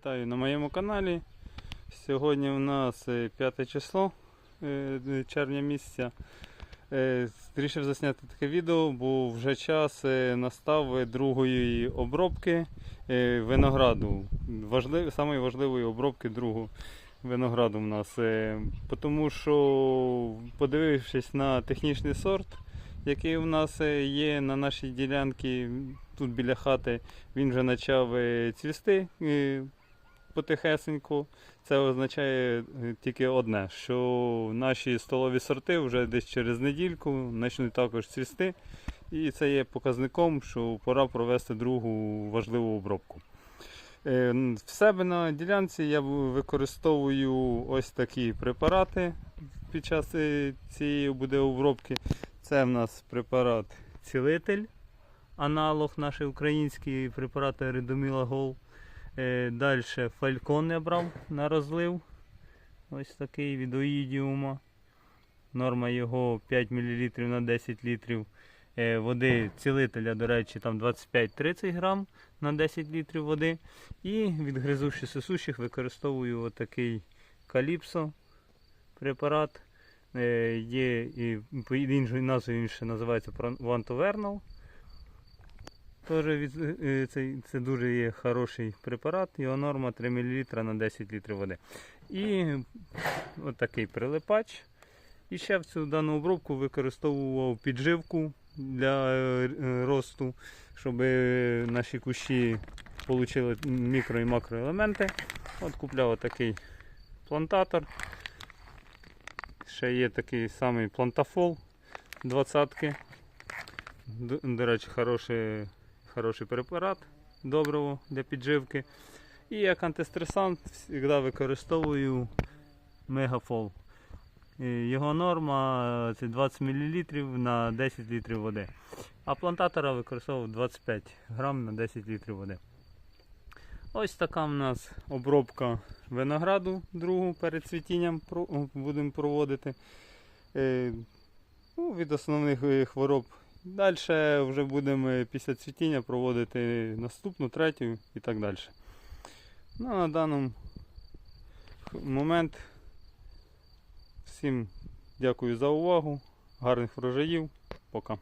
Вітаю на моєму каналі. Сьогодні у нас е, 5 число е, червня місяця. Е, Вирішив засняти таке відео, бо вже час е, настав е, другої обробки е, винограду. Важлив, самої важливої обробки другого винограду в нас. Е, Тому що, подивившись на технічний сорт, який у нас е, є на нашій ділянці, тут біля хати, він вже почав е, цвісти е, потихесеньку. Це означає е, тільки одне, що наші столові сорти вже десь через недільку почнуть також цвісти. І це є показником, що пора провести другу важливу обробку. Е, В себе на ділянці я використовую ось такі препарати під час е, цієї буде обробки. Це в нас препарат цілитель, аналог нашої український препарат Редоміла Гол. Е, Далі фалькон я брав на розлив. Ось такий від оїдіума. Норма його 5 мл на 10 літрів. Е, Води цілителя, до речі, там 25-30 грам на 10 літрів води. І від гризущих сосущих використовую отакий каліпсо препарат. Е, Є і по назви він ще називається Вантовернал. Від, е, це, це дуже є хороший препарат, його норма 3 мл на 10 літрів води. І отакий прилипач. І ще в цю дану обробку використовував підживку для е, е, росту, щоб е, наші кущі отримали мікро і макроелементи. От купляв такий плантатор. Ще є такий самий плантафол 20-ки. До, до речі, хороший, хороший препарат доброго для підживки. І як антистресант завжди використовую мегафол. Його норма е, це 20 мл на 10 літрів води. А плантатора використовував 25 грам на 10 літрів води. Ось така в нас обробка винограду другу перед цвітінням будемо проводити. Е, ну, від основних е, хвороб. Далі вже будемо після цвітіння проводити наступну, третю і так далі. Ну, на даний момент всім дякую за увагу. Гарних врожаїв. Пока.